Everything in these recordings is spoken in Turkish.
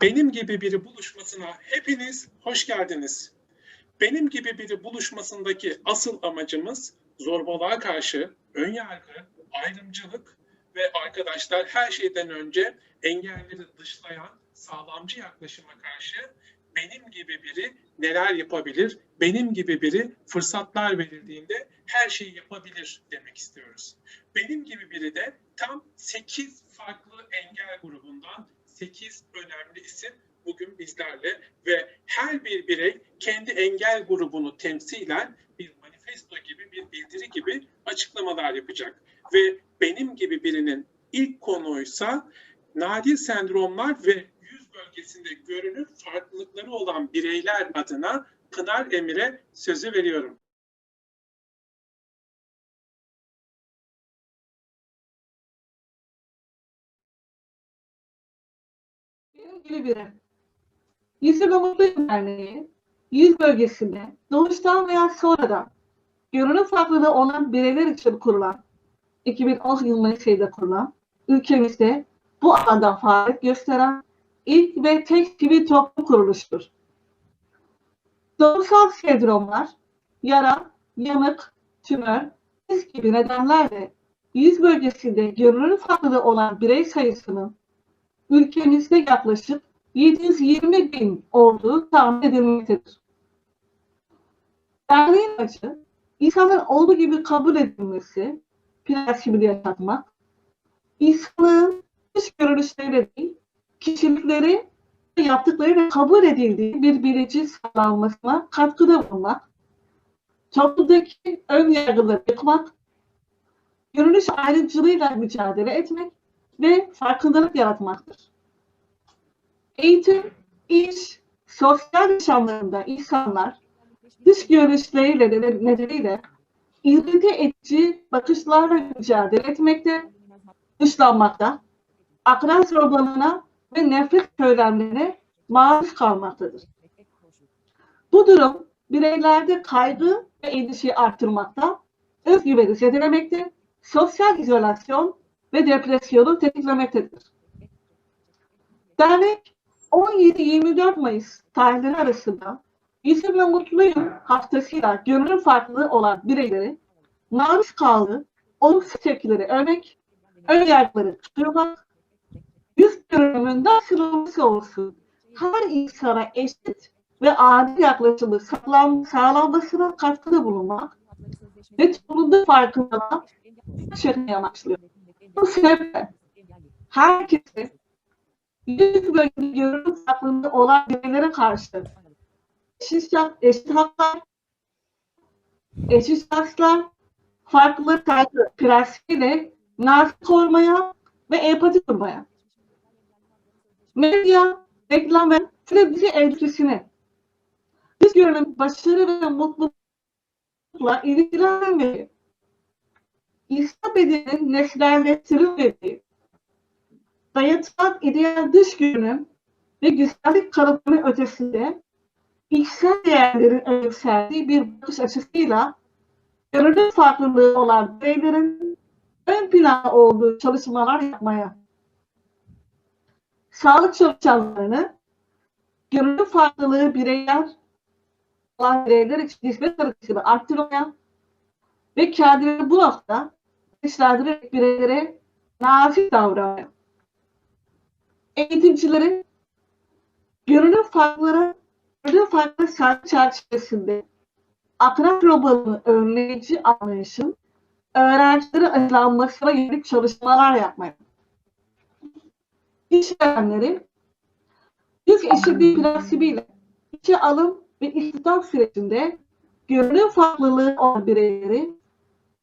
Benim gibi biri buluşmasına hepiniz hoş geldiniz. Benim gibi biri buluşmasındaki asıl amacımız zorbalığa karşı ön yargı, ayrımcılık ve arkadaşlar her şeyden önce engelleri dışlayan sağlamcı yaklaşıma karşı benim gibi biri neler yapabilir, benim gibi biri fırsatlar verildiğinde her şeyi yapabilir demek istiyoruz. Benim gibi biri de tam 8 farklı engel grubundan 8 önemli isim bugün bizlerle ve her bir birey kendi engel grubunu temsilen bir manifesto gibi bir bildiri gibi açıklamalar yapacak. Ve benim gibi birinin ilk konuysa nadir sendromlar ve yüz bölgesinde görünür farklılıkları olan bireyler adına Pınar Emir'e sözü veriyorum. Gibi biri. Yüzü ve Mutluyum Derneği, yüz bölgesinde doğuştan veya sonradan görünüm farklılığı olan bireyler için kurulan, 2010 yılında şeyde kurulan, ülkemizde bu alanda faaliyet gösteren ilk ve tek sivil toplum kuruluştur. Doğumsal sendromlar, yara, yanık, tümör, iz gibi nedenlerle yüz bölgesinde görünüm farklılığı olan birey sayısının ülkemizde yaklaşık 720 bin olduğu tahmin edilmektedir. Derneğin amacı, insanın olduğu gibi kabul edilmesi, prensibini yaşatmak, insanlığın dış görünüşleri değil, kişilikleri ve yaptıklarıyla kabul edildiği bir bilici sağlanmasına katkıda bulunmak, toplumdaki ön yargıları yıkmak, görünüş ayrımcılığıyla mücadele etmek ve farkındalık yaratmaktır. Eğitim, iş, sosyal yaşamlarında insanlar dış görünüşleriyle neden- nedeniyle irrite edici bakışlarla mücadele etmekte, dışlanmakta, akran zorbalığına ve nefret söylemlerine maruz kalmaktadır. Bu durum bireylerde kaygı ve endişeyi artırmakta, özgüveni zedelemekte, sosyal izolasyon ve depresyonu tetiklemektedir. Dernek 17-24 Mayıs tarihleri arasında Yüzümle Mutluyum haftasıyla görünüm farklılığı olan bireyleri maruz kaldığı olumsuz tepkileri örnek, ön yargıları kırmak, yüz görünümünde aşırılması olsun. Her insana eşit ve adil yaklaşımı sağlam, sağlanmasına katkıda bulunmak ve toplumda farkındalığa çekmeye amaçlıyor. Bu sebeple herkese yüz bölge görünüm farklılığı olan bireylere karşı eşit, şak- eşit haklar, eşit şanslar, farklı saygı prensibiyle nazik olmaya ve empati kurmaya. Medya, reklam ve televizyon endüstrisini biz görünüm başarı ve mutlulukla ilgilenmeyi, İslam bedeninin nesnelleştirilmediği, dayatılan ideal dış görünüm ve güzellik kalıplarının ötesinde içsel değerlerin önemsendiği bir bakış açısıyla görünüm farklılığı olan bireylerin ön planda olduğu çalışmalar yapmaya, sağlık çalışanlarını görünüm farklılığı bireyler olan bireyler için hizmet kalitesini arttırmaya ve kendini bu nokta güçlendirerek bireylere nazik davranmaya. Eğitimcilerin görünüm farkları görünüm farklı saat çerçevesinde akran robotunun önleyici anlayışın öğrencilere aşılanmasına yönelik çalışmalar yapmaya. İşverenleri yüz eşitliği prensibiyle işe alım ve istihdam sürecinde görünüm farklılığı olan bireyleri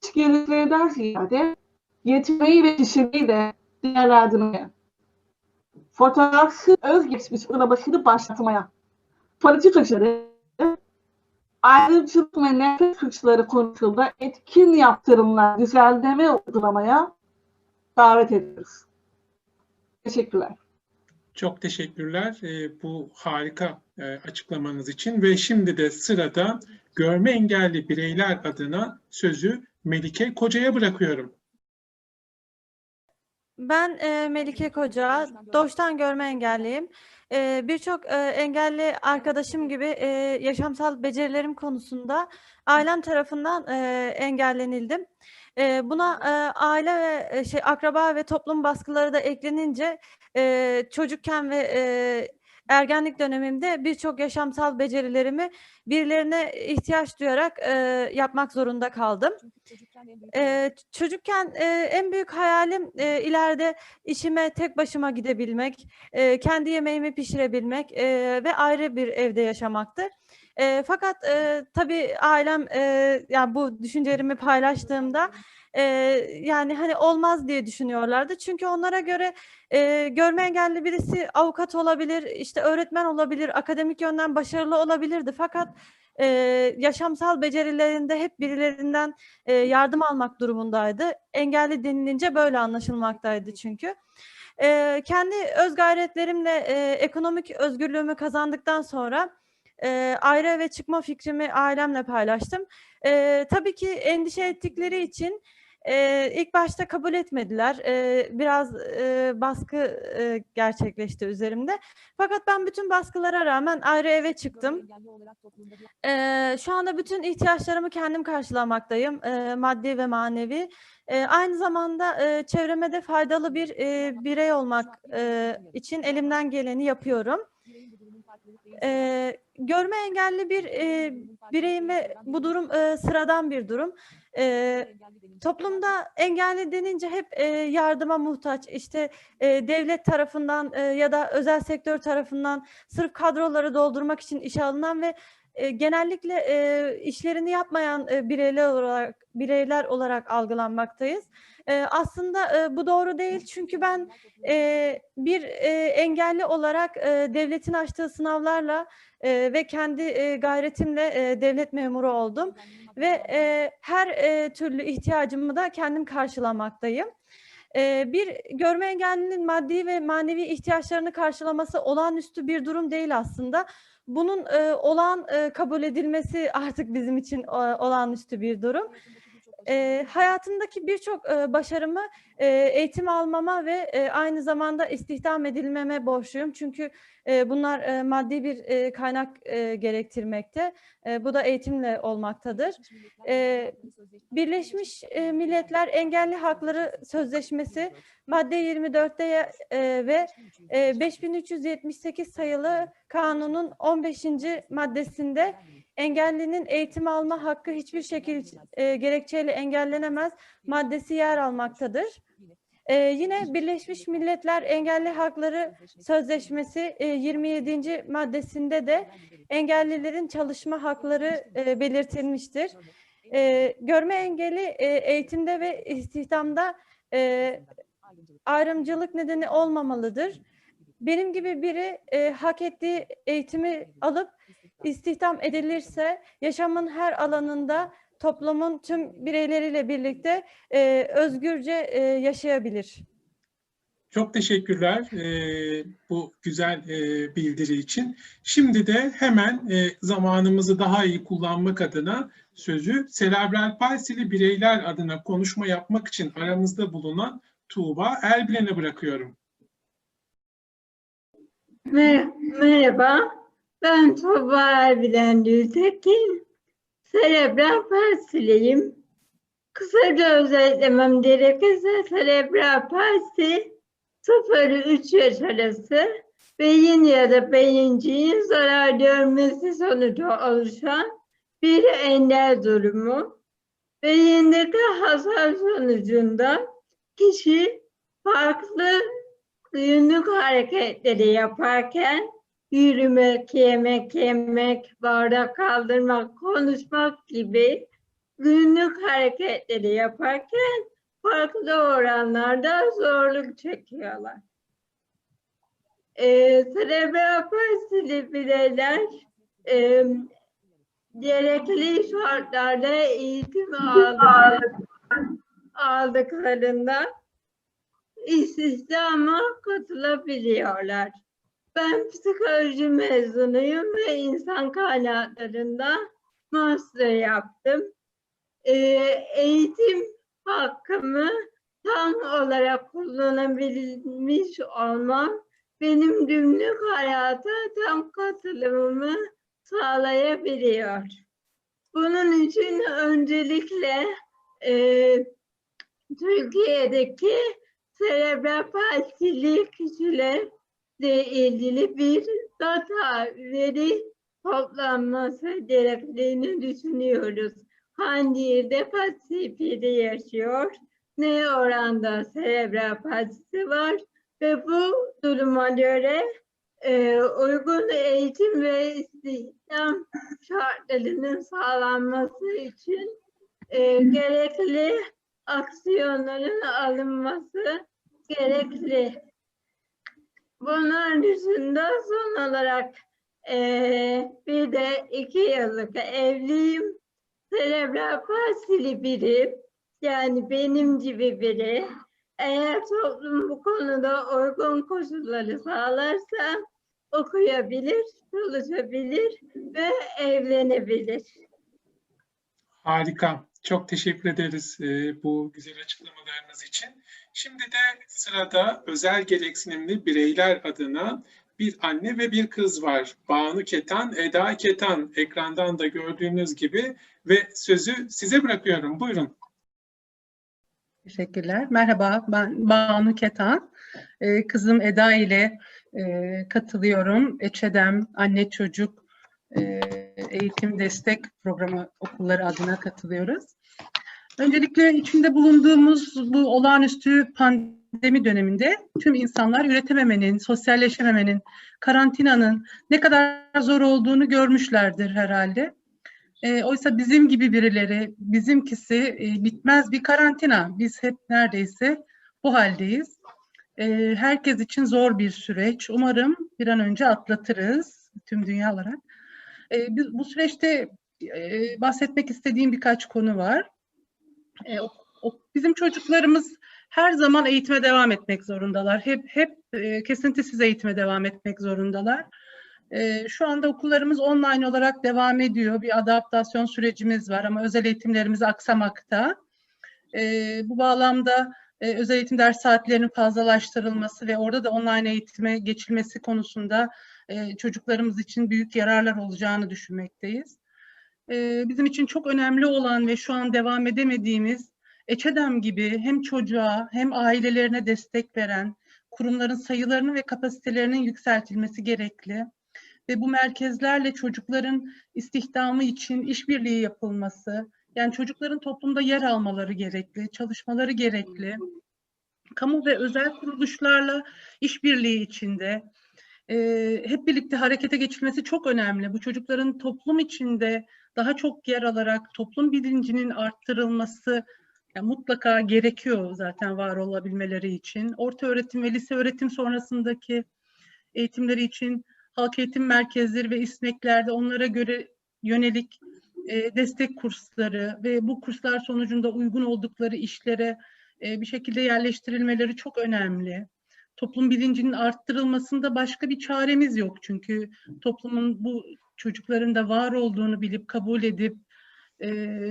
iş görüşlerinden ziyade yeteneği ve kişiliği de değerlendirmeye. Fotoğrafsız özgeçmiş uygulamasını başlatmaya. Politikacıları ayrımcılık ve nefret suçları konusunda etkin yaptırımlar düzenleme uygulamaya davet ediyoruz. Teşekkürler. Çok teşekkürler e, bu harika e, açıklamanız için ve şimdi de sırada görme engelli bireyler adına sözü Melike Koca'ya bırakıyorum. Ben e, Melike Koca, doğuştan görme engelliyim. E, Birçok e, engelli arkadaşım gibi e, yaşamsal becerilerim konusunda ailem tarafından e, engellenildim. E, buna e, aile ve e, şey akraba ve toplum baskıları da eklenince e, çocukken ve e, ergenlik dönemimde birçok yaşamsal becerilerimi birilerine ihtiyaç duyarak e, yapmak zorunda kaldım. Eee, çocukken eee, en büyük hayalim eee, ileride işime tek başıma gidebilmek, eee, kendi yemeğimi pişirebilmek eee, ve ayrı bir evde yaşamaktı. Eee, fakat eee, tabii ailem eee, yani bu düşüncelerimi paylaştığımda eee, yani hani olmaz diye düşünüyorlardı. Çünkü onlara göre eee, görme engelli birisi avukat olabilir, işte öğretmen olabilir, akademik yönden başarılı olabilirdi. Fakat eee, yaşamsal becerilerinde hep birilerinden e, yardım almak durumundaydı. Engelli denilince böyle anlaşılmaktaydı çünkü. E, kendi öz gayretlerimle e, ekonomik özgürlüğümü kazandıktan sonra e, ayrı eve çıkma fikrimi ailemle paylaştım. E, tabii ki endişe ettikleri için e, ilk başta kabul etmediler. E, biraz e, baskı e, gerçekleşti üzerimde. Fakat ben bütün baskılara rağmen ayrı eve çıktım. Eee, şu anda bütün ihtiyaçlarımı kendim karşılamaktayım, eee, maddi ve manevi. Eee, aynı zamanda eee, çevreme de faydalı bir eee, birey olmak eee, için elimden geleni yapıyorum. Eee, görme engelli bir eee, bireyim ve bu durum eee, sıradan bir durum. Eee, toplumda engelli denince hep eee, yardıma muhtaç, işte eee, devlet tarafından eee, ya da özel sektör tarafından sırf kadroları doldurmak için işe alınan ve e, genellikle e, işlerini yapmayan e, bireyler olarak bireyler olarak algılanmaktayız. E, aslında e, bu doğru değil çünkü ben e, bir e, engelli olarak e, devletin açtığı sınavlarla e, ve kendi e, gayretimle e, devlet memuru oldum ve e, her e, türlü ihtiyacımı da kendim karşılamaktayım. Bir görme engellinin maddi ve manevi ihtiyaçlarını karşılaması olağanüstü bir durum değil aslında bunun e, olağan e, kabul edilmesi artık bizim için e, olağanüstü bir durum. E, hayatımdaki birçok e, başarımı e, eğitim almama ve e, aynı zamanda istihdam edilmeme borçluyum. Çünkü e, bunlar e, maddi bir e, kaynak e, gerektirmekte. E, bu da eğitimle olmaktadır. E, Birleşmiş e, Milletler Engelli Hakları Sözleşmesi madde 24'te ya- e, ve e, 5378 sayılı kanunun 15. maddesinde engellinin eğitim alma hakkı hiçbir şekilde e, gerekçeyle engellenemez maddesi yer almaktadır. E, yine Birleşmiş Milletler Engelli Hakları Sözleşmesi e, 27. maddesinde de engellilerin çalışma hakları e, belirtilmiştir. E, görme engeli e, eğitimde ve istihdamda e, ayrımcılık nedeni olmamalıdır. Benim gibi biri e, hak ettiği eğitimi alıp istihdam edilirse yaşamın her alanında toplumun tüm bireyleriyle birlikte e, özgürce e, yaşayabilir. Çok teşekkürler e, bu güzel e, bildiri için. Şimdi de hemen e, zamanımızı daha iyi kullanmak adına sözü serebral palsili bireyler adına konuşma yapmak için aramızda bulunan Tuğba Erbilen'e bırakıyorum. Mer- Merhaba, ben Tuğba Erbilen Gültekin. Serebral palsiliyim. Kısaca özetlemem gerekirse serebral palsi 0-3 yaş arası beyin ya da beyinciğin zarar görmesi sonucu oluşan bir enel durumu. Beyindeki hasar sonucunda kişi farklı günlük hareketleri yaparken yürümek, yemek yemek, bardak kaldırmak, konuşmak gibi günlük hareketleri yaparken farklı oranlarda zorluk çekiyorlar. Ee, serebral palsili bireyler e, gerekli şartlarda eğitim aldık- aldıklarında istihdama katılabiliyorlar. Ben psikoloji mezunuyum ve insan kaynaklarında master yaptım. Ee, eğitim hakkımı tam olarak kullanabilmiş olmam benim günlük hayata tam katılımımı sağlayabiliyor. Bunun için öncelikle eee, Türkiye'deki serebral palsili kişilerle ilgili bir data veri toplanması gerektiğini düşünüyoruz. Hangi ilde palsi biri yaşıyor, ne oranda serebral palsisi var ve bu duruma göre e, uygun eğitim ve istihdam şartlarının sağlanması için e, gerekli aksiyonların alınması gerekli. Bunun dışında son olarak eee, bir de iki yıllık evliyim. Serebral palsili biri, yani benim gibi biri, eğer toplum bu konuda uygun koşulları sağlarsa okuyabilir, çalışabilir ve evlenebilir. Harika. Çok teşekkür ederiz e, bu güzel açıklamalarınız için. Şimdi de sırada özel gereksinimli bireyler adına bir anne ve bir kız var. Banu Ketan, Eda Ketan. Ekrandan da gördüğünüz gibi ve sözü size bırakıyorum. Buyurun. Teşekkürler. Merhaba, ben Banu Ketan. Ee, kızım Eda ile e, katılıyorum. Eçedem Anne Çocuk e, Eğitim Destek Programı okulları adına katılıyoruz. Öncelikle içinde bulunduğumuz bu olağanüstü pandemi döneminde tüm insanlar üretememenin, sosyalleşememenin, karantinanın ne kadar zor olduğunu görmüşlerdir herhalde. E, oysa bizim gibi birileri, bizimkisi e, bitmez bir karantina. Biz hep neredeyse bu haldeyiz. E, herkes için zor bir süreç. Umarım bir an önce atlatırız tüm dünya olarak. E, bu süreçte e, bahsetmek istediğim birkaç konu var. E, o, o- bizim çocuklarımız her zaman eğitime devam etmek zorundalar. Hep hep e, kesintisiz eğitime devam etmek zorundalar. Ee, Şu anda okullarımız online olarak devam ediyor. Bir adaptasyon sürecimiz var ama özel eğitimlerimiz aksamakta. Ee, Bu bağlamda e, özel eğitim ders saatlerinin fazlalaştırılması ve orada da online eğitime geçilmesi konusunda e, çocuklarımız için büyük yararlar olacağını düşünmekteyiz. Ee, Bizim için çok önemli olan ve şu an devam edemediğimiz EÇEDEM gibi hem çocuğa hem ailelerine destek veren kurumların sayılarının ve kapasitelerinin yükseltilmesi gerekli ve bu merkezlerle çocukların istihdamı için işbirliği yapılması, yani çocukların toplumda yer almaları gerekli, çalışmaları gerekli. Kamu ve özel kuruluşlarla işbirliği içinde e, hep birlikte harekete geçilmesi çok önemli. Bu çocukların toplum içinde daha çok yer alarak toplum bilincinin arttırılması yani mutlaka gerekiyor zaten var olabilmeleri için. Orta öğretim ve lise öğretim sonrasındaki eğitimleri için halk eğitim merkezleri ve İSMEK'lerde onlara göre yönelik e, destek kursları ve bu kurslar sonucunda uygun oldukları işlere e, bir şekilde yerleştirilmeleri çok önemli. Toplum bilincinin arttırılmasında başka bir çaremiz yok. Çünkü toplumun bu çocukların da var olduğunu bilip kabul edip e,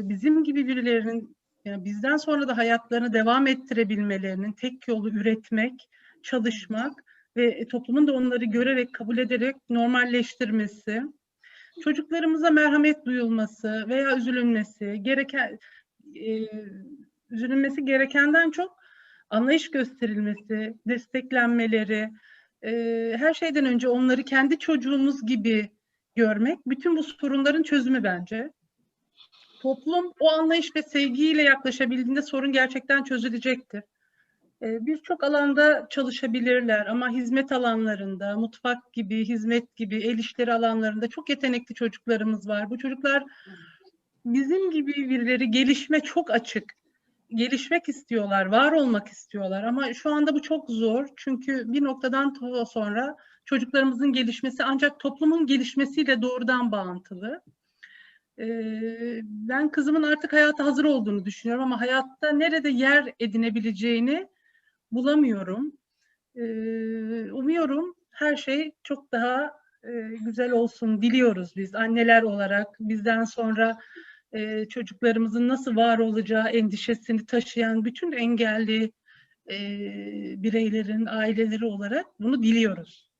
bizim gibi birilerinin yani bizden sonra da hayatlarını devam ettirebilmelerinin tek yolu üretmek, çalışmak ve e, toplumun da onları görerek, kabul ederek normalleştirmesi, çocuklarımıza merhamet duyulması veya üzülünmesi, gereken e, üzülünmesi gerekenden çok anlayış gösterilmesi, desteklenmeleri, e, her şeyden önce onları kendi çocuğumuz gibi görmek, bütün bu sorunların çözümü bence. Toplum o anlayış ve sevgiyle yaklaşabildiğinde sorun gerçekten çözülecektir. Ee, Birçok alanda çalışabilirler ama hizmet alanlarında, mutfak gibi, hizmet gibi, el işleri alanlarında çok yetenekli çocuklarımız var. Bu çocuklar bizim gibi birileri gelişme çok açık. Gelişmek istiyorlar, var olmak istiyorlar ama şu anda bu çok zor. Çünkü bir noktadan sonra çocuklarımızın gelişmesi ancak toplumun gelişmesiyle doğrudan bağıntılı. Ee, Ben kızımın artık hayata hazır olduğunu düşünüyorum ama hayatta nerede yer edinebileceğini bulamıyorum. Ee, Umuyorum her şey çok daha e, güzel olsun diliyoruz biz anneler olarak. Bizden sonra e, çocuklarımızın nasıl var olacağı endişesini taşıyan bütün engelli e, bireylerin aileleri olarak bunu diliyoruz.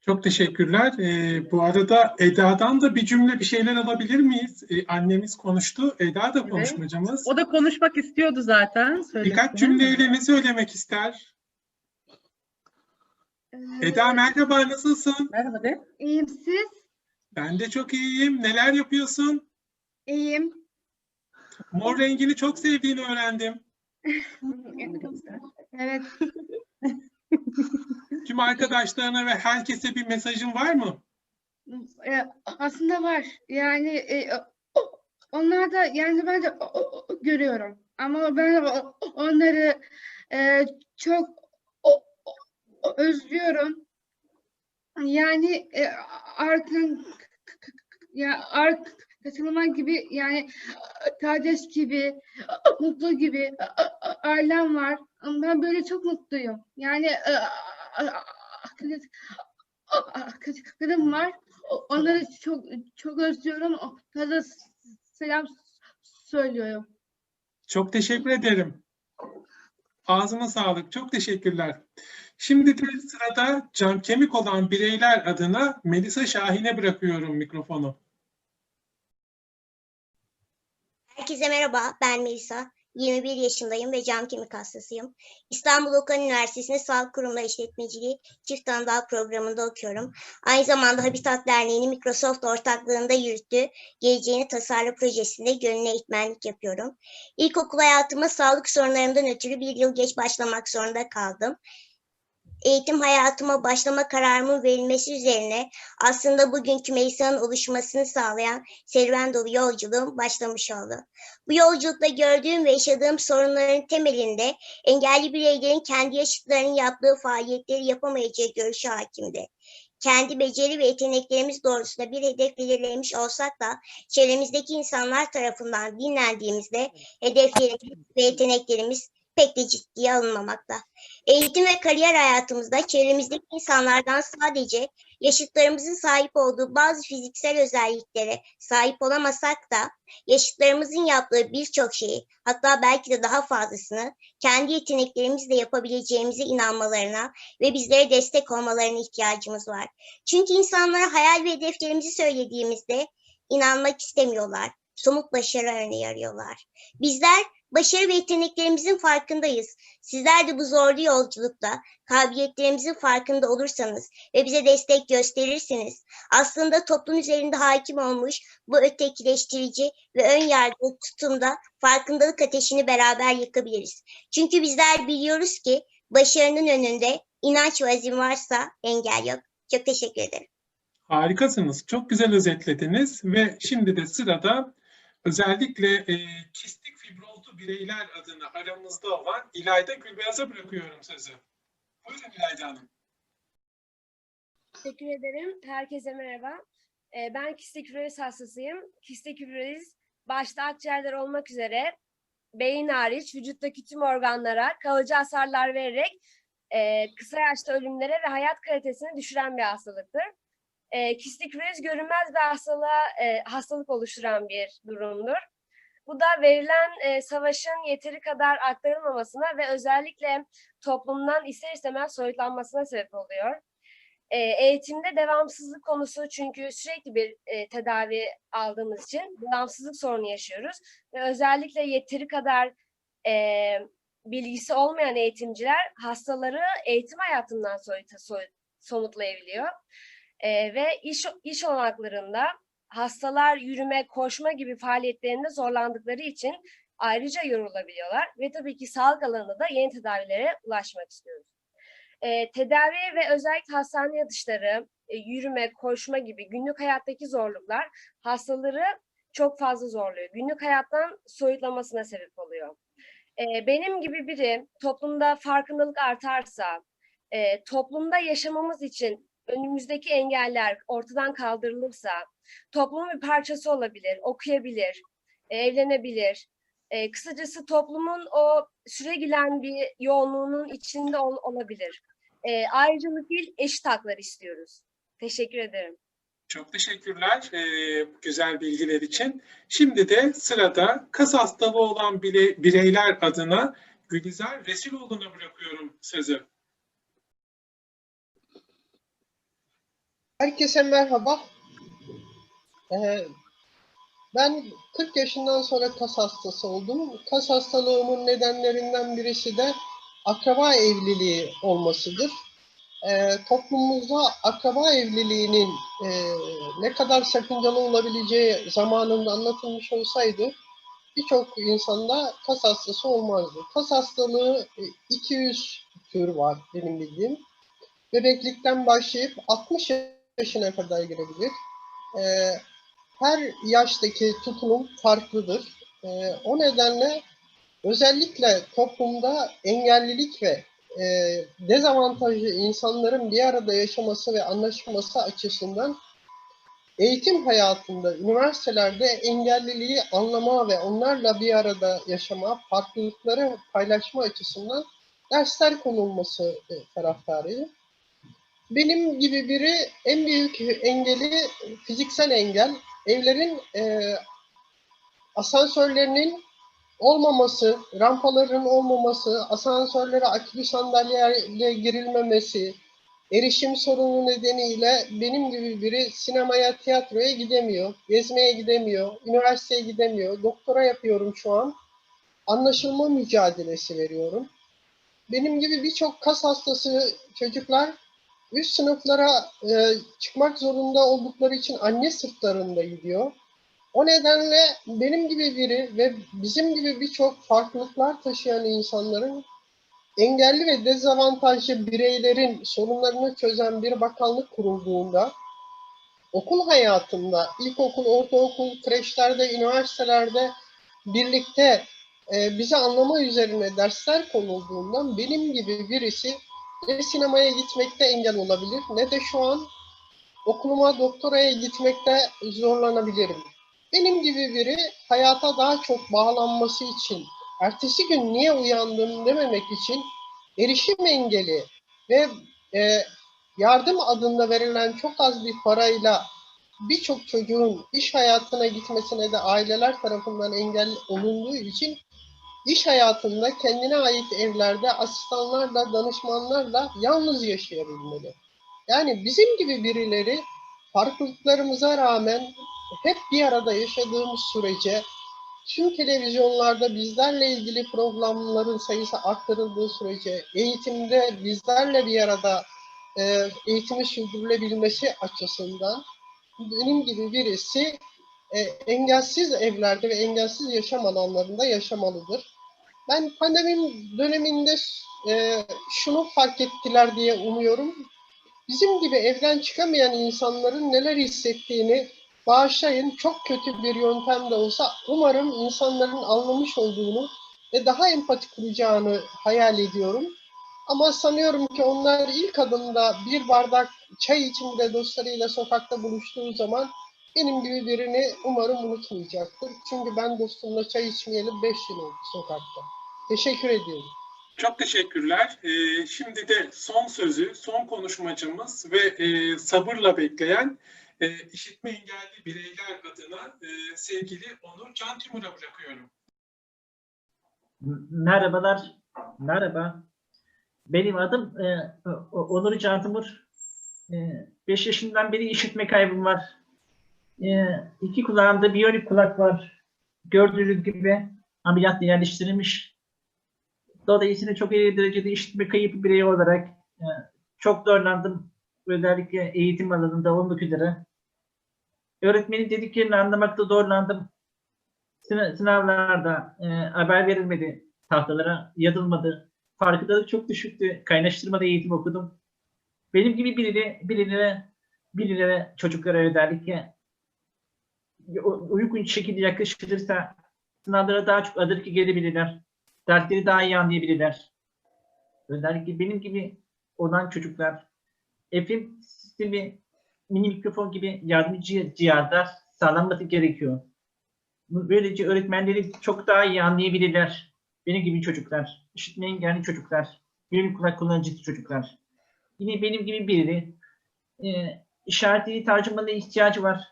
Çok teşekkürler. Ee, bu arada Eda'dan da bir cümle bir şeyler alabilir miyiz? Ee, annemiz konuştu. Eda da Evet. konuşmacımız. O da konuşmak istiyordu zaten. söylesin. Birkaç cümleyle ne söylemek ister? Eda merhaba nasılsın? Merhaba de. İyiyim siz? Ben de çok iyiyim. Neler yapıyorsun? İyiyim. Mor rengini çok sevdiğini öğrendim. Evet. Tüm arkadaşlarına ve herkese bir mesajın var mı? e, aslında var. Yani e, onlar da yani ben de görüyorum. Ama ben onları e, çok özlüyorum. Yani e, arkın ya arkasılma gibi yani kardeş gibi mutlu gibi ailem var. Ben böyle çok mutluyum. Yani arkadaşlarım var. Onları çok çok özlüyorum. Onlara selam söylüyorum. Çok teşekkür ederim. Ağzına sağlık. Çok teşekkürler. Şimdi de sırada cam kemik olan bireyler adına Melisa Şahin'e bırakıyorum mikrofonu. Herkese merhaba, ben Melisa. 21 yaşındayım ve cam kemik hastasıyım. İstanbul Okan Üniversitesi'nde Sağlık Kurumları İşletmeciliği Çift Anadal programında okuyorum. Aynı zamanda Habitat Derneği'nin Microsoft ortaklığında yürüttüğü Geleceğini Tasarla projesinde gönüllü eğitmenlik yapıyorum. İlkokul hayatıma sağlık sorunlarımdan ötürü bir yıl geç başlamak zorunda kaldım. Eğitim hayatıma başlama kararımın verilmesi üzerine aslında bugünkü Melisa'nın oluşmasını sağlayan serüven dolu yolculuğum başlamış oldu. Bu yolculukta gördüğüm ve yaşadığım sorunların temelinde engelli bireylerin kendi yaşıtlarının yaptığı faaliyetleri yapamayacağı görüşü hakimdi. Kendi beceri ve yeteneklerimiz doğrultusunda bir hedef belirlemiş olsak da çevremizdeki insanlar tarafından dinlendiğimizde hedeflerimiz ve yeteneklerimiz pek de ciddiye alınmamakta. Eğitim ve kariyer hayatımızda çevremizdeki insanlardan sadece yaşıtlarımızın sahip olduğu bazı fiziksel özelliklere sahip olamasak da yaşıtlarımızın yaptığı birçok şeyi hatta belki de daha fazlasını kendi yeteneklerimizle yapabileceğimize inanmalarına ve bizlere destek olmalarına ihtiyacımız var. Çünkü insanlara hayal ve hedeflerimizi söylediğimizde inanmak istemiyorlar. Somut başarı örneği arıyorlar. Bizler başarı ve yeteneklerimizin farkındayız. Sizler de bu zorlu yolculukta kabiliyetlerimizin farkında olursanız ve bize destek gösterirseniz aslında toplum üzerinde hakim olmuş bu ötekileştirici ve ön yargılı tutumda farkındalık ateşini beraber yakabiliriz. Çünkü bizler biliyoruz ki başarının önünde inanç ve azim varsa engel yok. Çok teşekkür ederim. Harikasınız. Çok güzel özetlediniz ve şimdi de sırada özellikle e, kistik fibrozlu bireyler adına aramızda olan İlayda Gülbeyaz'a bırakıyorum sözü. Buyurun İlayda Hanım. Teşekkür ederim. Herkese merhaba. Ee, ben kistik üreyiz hastasıyım. Kistik üreyiz başta akciğerler olmak üzere beyin hariç vücuttaki tüm organlara kalıcı hasarlar vererek e, kısa yaşta ölümlere ve hayat kalitesini düşüren bir hastalıktır. E, kistik üreyiz görünmez bir hastalığa, e, hastalık oluşturan bir durumdur. Bu da verilen e, savaşın yeteri kadar aktarılmamasına ve özellikle toplumdan ister istemez soyutlanmasına sebep oluyor. E, eğitimde devamsızlık konusu çünkü sürekli bir e, tedavi aldığımız için devamsızlık sorunu yaşıyoruz ve özellikle yeteri kadar e, bilgisi olmayan eğitimciler hastaları eğitim hayatından soyuta, soy, somutlayabiliyor. E, ve iş, iş olanaklarında hastalar yürüme, koşma gibi faaliyetlerinde zorlandıkları için ayrıca yorulabiliyorlar ve tabii ki sağlık alanında da yeni tedavilere ulaşmak istiyoruz. E, tedavi ve özellikle hastane yatışları, e, yürüme, koşma gibi günlük hayattaki zorluklar hastaları çok fazla zorluyor. Günlük hayattan soyutlamasına sebep oluyor. E, benim gibi biri toplumda farkındalık artarsa, e, toplumda yaşamamız için önümüzdeki engeller ortadan kaldırılırsa, toplumun bir parçası olabilir, okuyabilir, e, evlenebilir. E, kısacası toplumun o süregelen bir yoğunluğunun içinde ol- olabilir. E, ayrıcalık değil, eşit haklar istiyoruz. Teşekkür ederim. Çok teşekkürler e, bu güzel bilgiler için. Şimdi de sırada kas hastalığı olan bile- bireyler adına Gülizar Resuloğlu'na bırakıyorum sözü. Herkese merhaba. Ee, ben 40 yaşından sonra kas hastası oldum. Kas hastalığımın nedenlerinden birisi de akraba evliliği olmasıdır. Ee, toplumumuzda akraba evliliğinin e, ne kadar sakıncalı olabileceği zamanında anlatılmış olsaydı birçok insanda kas hastası olmazdı. Kas hastalığı e, 200 tür var benim bildiğim. Bebeklikten başlayıp 60 yaşına kadar girebilir. Ee, her yaştaki tutumum farklıdır. Ee, o nedenle özellikle toplumda engellilik ve e, dezavantajlı insanların bir arada yaşaması ve anlaşılması açısından eğitim hayatında, üniversitelerde engelliliği anlama ve onlarla bir arada yaşama, farklılıkları paylaşma açısından dersler konulması e, taraftarıyım. Benim gibi biri en büyük engeli fiziksel engel. Evlerin e, asansörlerinin olmaması, rampaların olmaması, asansörlere akülü sandalyeyle girilmemesi, erişim sorunu nedeniyle benim gibi biri sinemaya, tiyatroya gidemiyor, gezmeye gidemiyor, üniversiteye gidemiyor, doktora yapıyorum şu an. Anlaşılma mücadelesi veriyorum. Benim gibi birçok kas hastası çocuklar üst sınıflara e, çıkmak zorunda oldukları için anne sırtlarında gidiyor. O nedenle benim gibi biri ve bizim gibi birçok farklılıklar taşıyan insanların engelli ve dezavantajlı bireylerin sorunlarını çözen bir bakanlık kurulduğunda okul hayatında, ilkokul, ortaokul, kreşlerde, üniversitelerde birlikte e, bize anlama üzerine dersler konulduğundan benim gibi birisi ne sinemaya gitmekte engel olabilir ne de şu an okuluma doktoraya gitmekte zorlanabilirim. Benim gibi biri hayata daha çok bağlanması için, ertesi gün niye uyandım dememek için erişim engeli ve e, yardım adında verilen çok az bir parayla birçok çocuğun iş hayatına gitmesine de aileler tarafından engel olunduğu için iş hayatında kendine ait evlerde asistanlarla, danışmanlarla yalnız yaşayabilmeli. Yani bizim gibi birileri farklılıklarımıza rağmen hep bir arada yaşadığımız sürece tüm televizyonlarda bizlerle ilgili programların sayısı arttırıldığı sürece eğitimde bizlerle bir arada e, eğitimi sürdürülebilmesi açısından benim gibi birisi e, engelsiz evlerde ve engelsiz yaşam alanlarında yaşamalıdır. Ben pandemi döneminde e, şunu fark ettiler diye umuyorum. Bizim gibi evden çıkamayan insanların neler hissettiğini bağışlayın. Çok kötü bir yöntem de olsa umarım insanların anlamış olduğunu ve daha empati kuracağını hayal ediyorum. Ama sanıyorum ki onlar ilk adımda bir bardak çay içinde dostlarıyla sokakta buluştuğu zaman benim gibi birini umarım unutmayacaktır. Çünkü ben dostumla çay içmeyeli 5 yıl oldu sokakta. Teşekkür ediyorum. Çok teşekkürler. Ee, şimdi de son sözü, son konuşmacımız ve e, sabırla bekleyen e, işitme engelli bireyler adına e, sevgili Onur Can Timur'a bırakıyorum. Merhabalar, merhaba. Benim adım e, Onur Cantimur. 5 yaşından beri işitme kaybım var. E, iki kulağımda biyonik kulak var. Gördüğünüz gibi ameliyatla yerleştirilmiş. Dolayısıyla çok iyi derecede işitme kayıp birey olarak e, çok zorlandım. Özellikle eğitim alanında olmak üzere. Öğretmenin dediklerini anlamakta zorlandım. Sınav- Sınavlarda e, haber verilmedi tahtalara, yazılmadı. Farkındalık çok düşüktü. Kaynaştırmada eğitim okudum. Benim gibi birileri, birileri, birileri çocuklara özellikle uygun şekilde yaklaşılırsa sınavlara daha çok adır ki gelebilirler. Dersleri daha iyi anlayabilirler. Özellikle benim gibi olan çocuklar FM sistemi, mini mikrofon gibi yardımcı cihazlar sağlanması gerekiyor. Böylece öğretmenleri çok daha iyi anlayabilirler. Benim gibi çocuklar, işitme engelli çocuklar, benim kulak kullanıcısı çocuklar. Yine benim gibi biri e, işaretli tercümana ihtiyacı var.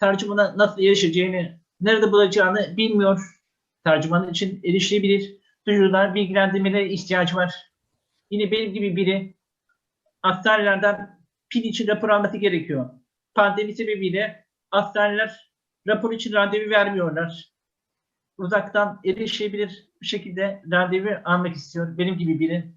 Tercümana nasıl erişeceğini, nerede bulacağını bilmiyor. Tercüman için erişilebilir duyurular, bilgilendirmelere ihtiyacı var. Yine benim gibi biri hastanelerden pil için rapor alması gerekiyor. Pandemi sebebiyle hastaneler rapor için randevu vermiyorlar. Uzaktan erişebilir bir şekilde randevu almak istiyor benim gibi biri.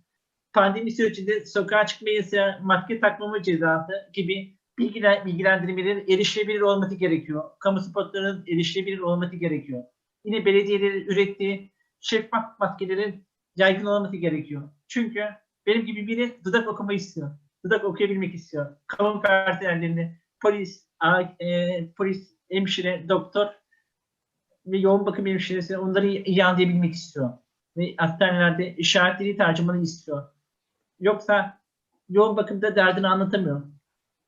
Pandemi sürecinde sokağa çıkma yasağı, maske takmama cezası gibi bilgiler, bilgilendirmelerin erişilebilir olması gerekiyor. Kamu spotlarının erişilebilir olması gerekiyor. Yine belediyelerin ürettiği şeffaf maskelerin yaygın olması gerekiyor. Çünkü benim gibi biri dudak okumayı istiyor. Dudak okuyabilmek istiyor. Kamu personellerini, polis, a- e, polis, hemşire, doktor ve yoğun bakım hemşiresi onları iyi anlayabilmek istiyor. Ve hastanelerde işaretleri tercümanı istiyor. Yoksa yoğun bakımda derdini anlatamıyor.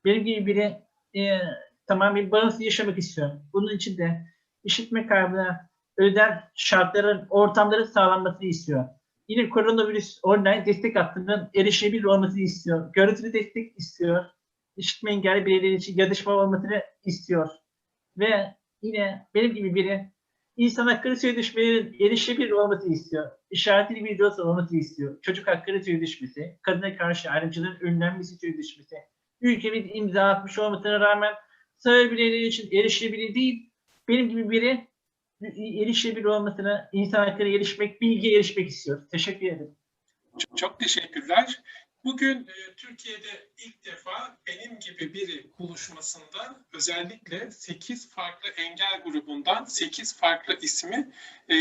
Benim gibi biri e, tamamen bağımsız yaşamak istiyor. Bunun için de işitme kaybına özel şartların, ortamların sağlanmasını istiyor. Yine koronavirüs online destek hattının erişilebilir olmasını istiyor. Görüntülü destek istiyor. İşitme engelli bireyler için yazışma olmasını istiyor. Ve yine benim gibi biri insan hakları sözleşmelerinin erişilebilir olmasını istiyor. İşaretli videosu olmasını istiyor. Çocuk hakları sözleşmesi, kadına karşı ayrımcılığın önlenmesi sözleşmesi. Ülkemiz imza atmış olmasına rağmen sağır bireyler için erişilebilir değil. Benim gibi biri erişilebilir olmasına, insan hakları erişmek, bilgiye erişmek istiyor. Teşekkür ederim. Çok, çok teşekkürler. Bugün e, Türkiye'de ilk defa benim gibi biri buluşmasında özellikle 8 farklı engel grubundan 8 farklı ismi e,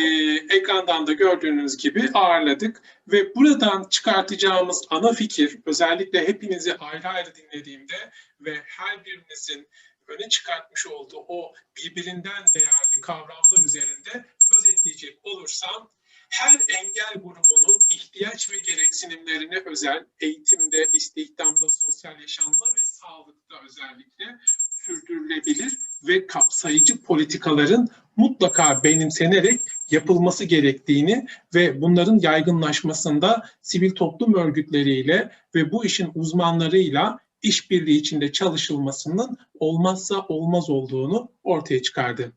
ekrandan da gördüğünüz gibi ağırladık. Ve buradan çıkartacağımız ana fikir özellikle hepinizi ayrı ayrı dinlediğimde ve her birinizin öne çıkartmış olduğu o birbirinden değerli kavramlar üzerinde özetleyecek olursam her engel grubunun ihtiyaç ve gereksinimlerine özel eğitimde, istihdamda, sosyal yaşamda ve sağlıkta özellikle sürdürülebilir ve kapsayıcı politikaların mutlaka benimsenerek yapılması gerektiğini ve bunların yaygınlaşmasında sivil toplum örgütleriyle ve bu işin uzmanlarıyla işbirliği içinde çalışılmasının olmazsa olmaz olduğunu ortaya çıkardı.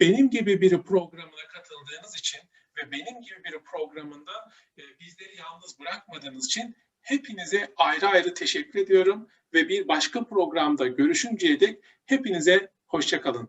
Benim gibi bir programına katıldığınız için ve benim gibi bir programında e, bizleri yalnız bırakmadığınız için hepinize ayrı ayrı teşekkür ediyorum ve bir başka programda görüşünceye dek hepinize hoşçakalın.